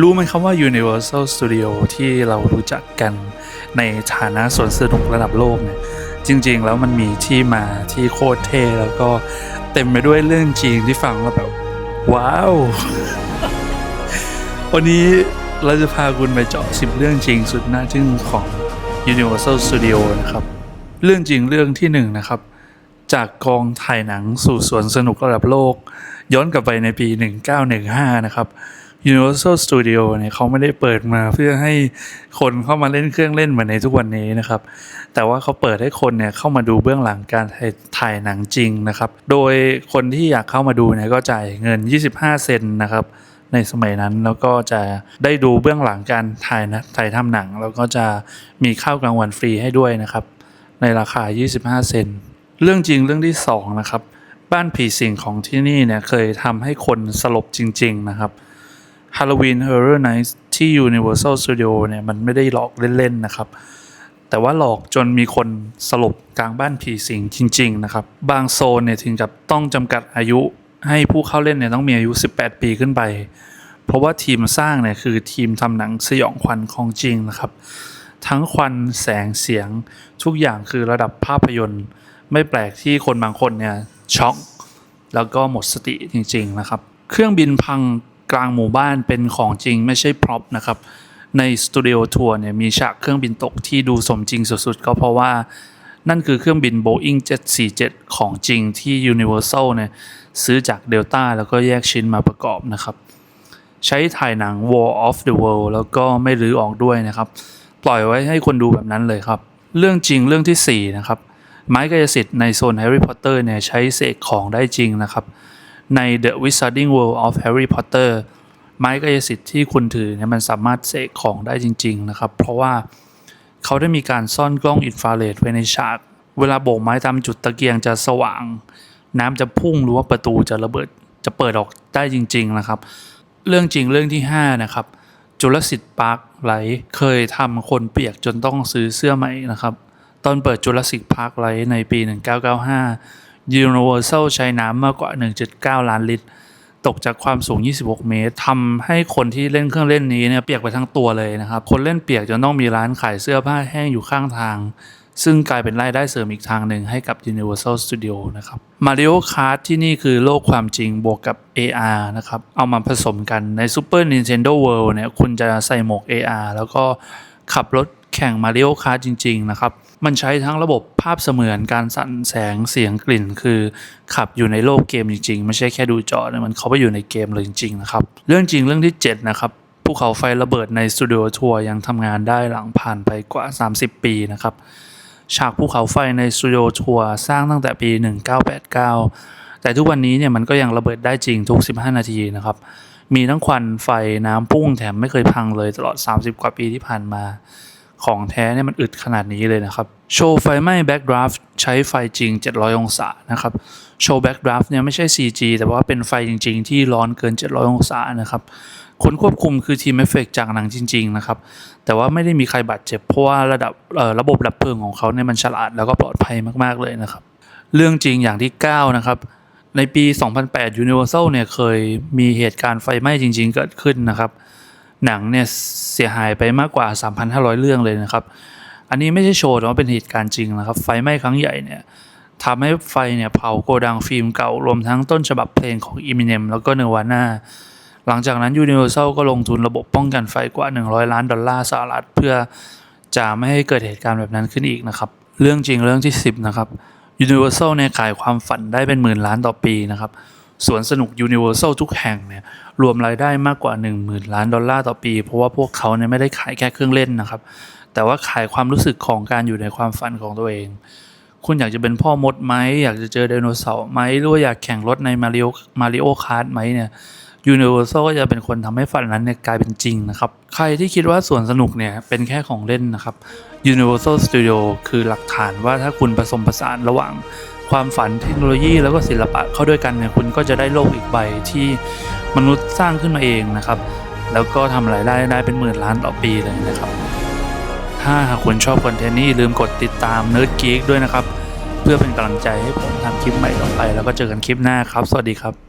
รู้ไหมครับว่า Universal Studio ที่เรารู้จักกันในฐานะสวนสนุกระดับโลกเนี่ยจริง ๆ แล้วมันมีที่มาที่โคตรเท่แล้วก็เต็มไปด้วยเรื่องจริงที่ฟังแล้วแบบ ว้าว วันนี้เราจะพาคุณไปเจาะสิบเรื่องจริงสุดน่าทึ่งของ Universal Studio นะครับ เรื่องจริงเรื่องที่หนึ่งนะครับ จากกองถ่ายหนังสู่สวนสนุกระดับโลก ย้อนกลับไปในปี 1915 นะครับ Universal Studio เนี่ยเขาไม่ได้เปิดมาเพื่อให้คนเข้ามาเล่นเครื่องเล่นเหมือนในทุกวันนี้นะครับ แต่ว่าเขาเปิดให้คนเนี่ยเข้ามาดูเบื้องหลังการถ่ายายหนังจริงนะครับ โดยคนที่อยากเข้ามาดูเนี่ยก็จ่ายเงิน 25 เซนนะครับในสมัยนั้นแล้วก็จะได้ดูเบื้องหลังการถ่ายนะถ่ายทำหนัง แล้วก็จะมีข้าวกลางวันฟรีให้ด้วยนะครับ ในราคา 25 เซนเรื่องจริงเรื่องที่2นะครับบ้านผีสิงของที่นี่เนี่ยเคยทำให้คนสลบจริง ๆนะครับ Halloween Horror Nights ที่ Universal Studio เนี่ยมันไม่ได้หลอกเล่นๆนะครับ แต่ว่าหลอกจนมีคนสลบกลางบ้านผีสิงจริง ๆ นะครับ บางโซนเนี่ยถึงกับต้องจำกัดอายุให้ผู้เข้าเล่นเนี่ยต้องมีอายุ 18 ปีขึ้นไป เพราะว่าทีมสร้างเนี่ยคือทีมทำหนังสยองขวัญของจริงนะครับ ทั้งควันแสงเสียงทุกอย่างคือระดับภาพยนตร์ ไม่แปลกที่คนบางคนเนี่ยช็อกแล้วก็หมดสติจริง ๆ นะครับ เครื่องบินพัง กลางหมู่บ้านเป็นของจริงไม่ใช่พร็อพนะครับในสตูดิโอทัวร์เนี่ยมีฉากเครื่องบินตกที่ดูสมจริงสุดๆ ก็เพราะว่านั่นคือเครื่องบิน Boeing 747 ของจริงที่ Universal เนี่ยซื้อจาก Delta แล้วก็แยกชิ้นมาประกอบนะครับ ใช้ถ่ายหนัง War of the World แล้วก็ไม่รื้อออกด้วยนะครับ ปล่อยไว้ให้คนดูแบบนั้นเลยครับ เรื่องจริงเรื่องที่ 4 นะครับ ไม้กายสิทธิ์ในโซนแฮร์รี่พอตเตอร์เนี่ยใช้เสกของได้จริงนะครับ ใน The Wizarding World of Harry Potter ไม้กายสิทธิ์ที่คุณถือเนี่ยมันสามารถเสกของได้จริง ๆ นะครับ เพราะว่าเขาได้มีการซ่อนกล้องอินฟราเรดไว้ในฉาก เวลาโบกไม้ตามจุดตะเกียงจะสว่าง น้ำจะพุ่งหรือว่าประตูจะระเบิดจะเปิดออกได้จริง ๆ นะครับ เรื่องจริงเรื่องที่ 5 นะครับจุลศิษย์ปาร์คไลท์เคยทำคนเปียกจนต้องซื้อเสื้อใหม่นะครับ ตอนเปิดจุลศิษย์พาร์คไลท์ในปี 1995 Universal ใช้น้ำมากกว่า 1.9 ล้านลิตร ตกจากความสูง 26 เมตรทำให้คนที่เล่นเครื่องเล่นนี้เนี่ยเปียกไปทั้งตัวเลยนะครับ คนเล่นเปียกจนต้องมีร้านขายเสื้อผ้าแห้งอยู่ข้างทาง ซึ่งกลายเป็นรายได้เสริมอีกทางหนึ่งให้กับ Universal Studio นะครับ Mario Kart ที่นี่คือโลกความจริงบวกกับ AR นะครับ เอามาผสมกันใน Super Nintendo World เนี่ยคุณจะใส่หมวก AR แล้วก็ขับรถ แข่ง Mario Kart จริง ๆ นะครับ มันใช้ทั้งระบบภาพเสมือนการสั่นแสงเสียงกลิ่น คือขับอยู่ในโลกเกมจริง ๆ ไม่ใช่แค่ดูจอนะมันเข้าไปอยู่ในเกมเลยจริงๆนะครับ เรื่องจริงเรื่องที่ 7 นะครับภูเขาไฟระเบิดในสตูดิโอทัวร์ยังทำงานได้หลังผ่านไปกว่า 30 ปีนะครับ ฉากภูเขาไฟในสตูดิโอทัวร์สร้างตั้งแต่ปี 1989 แต่ทุกวันนี้เนี่ยมันก็ยังระเบิดได้จริงทุก 15 นาทีนะครับ มีทั้งควันไฟน้ำพุ่งแถมไม่เคยพังเลยตลอด 30 กว่าปีที่ผ่านมา ของแท้เนี่ยมันอึดขนาดนี้เลยนะครับ โชว์ไฟไหม้แบ็กดราฟใช้ไฟจริง 700 องศานะครับ โชว์แบ็กดราฟเนี่ยไม่ใช่ CG แต่ว่าเป็นไฟจริง ๆ ที่ร้อนเกิน 700 องศานะครับ คนควบคุมคือทีมเอฟเฟกจากหนังจริง ๆ นะครับ แต่ว่าไม่ได้มีใครบาดเจ็บเพราะว่าระดับระบบดับเพลิงของเขาเนี่ยมันฉลาดแล้วก็ปลอดภัยมากๆเลยนะครับ เรื่องจริงอย่างที่ 9 นะครับในปี 2008 Universal เนี่ยเคยมีเหตุการณ์ไฟไหม้จริง ๆ เกิดขึ้นนะครับ หนังเนี่ยเสียหายไปมากกว่า 3,500 เรื่องเลยนะครับ อันนี้ไม่ใช่โชว์แต่ว่าเป็นเหตุการณ์จริงนะครับ ไฟไหม้ครั้งใหญ่เนี่ยทำให้ไฟเนี่ยเผาโกดังฟิล์มเก่ารวมทั้งต้นฉบับเพลงของ Eminem แล้วก็ Nirvana หลังจากนั้น Universal ก็ลงทุนระบบป้องกันไฟกว่า 100 ล้านดอลลาร์สหรัฐเพื่อจะไม่ให้เกิดเหตุการณ์แบบนั้นขึ้นอีกนะครับ เรื่องจริงเรื่องที่ 10 นะครับ Universal เนี่ยขายความฝันได้เป็นหมื่นล้านต่อปีนะครับ สวนสนุก Universal ทุกแห่งเนี่ยรวมรายได้มากกว่า 10,000 ล้านดอลลาร์ต่อปี เพราะว่าพวกเขาเนี่ยไม่ได้ขายแค่เครื่องเล่นนะครับ แต่ว่าขายความรู้สึกของการอยู่ในความฝันของตัวเอง คุณอยากจะเป็นพ่อมดไหม อยากจะเจอไดโนเสาร์ไหมหรือว่าอยากแข่งรถในมาริโอมาริโอคาร์ดไหมเนี่ย Universal ก็จะเป็นคนทำให้ฝันนั้นเนี่ยกลายเป็นจริงนะครับ ใครที่คิดว่าสวนสนุกเนี่ยเป็นแค่ของเล่นนะครับ Universal Studio คือหลักฐานว่าถ้าคุณผสมผสานระหว่าง ความฝันเทคโนโลยีแล้วก็ศิลปะเข้าด้วยกันเนี่ยคุณก็จะได้โลกอีกใบที่มนุษย์สร้างขึ้นมาเองนะครับ แล้วก็ทำรายได้ได้เป็นหมื่นล้านต่อปีเลยนะครับ ถ้าหากคุณชอบคอนเทนต์นี้ลืมกดติดตาม Nerd Geek ด้วยนะครับ เพื่อเป็นกำลังใจให้ผมทำคลิปใหม่ต่อไป แล้วก็เจอกันคลิปหน้าครับ สวัสดีครับ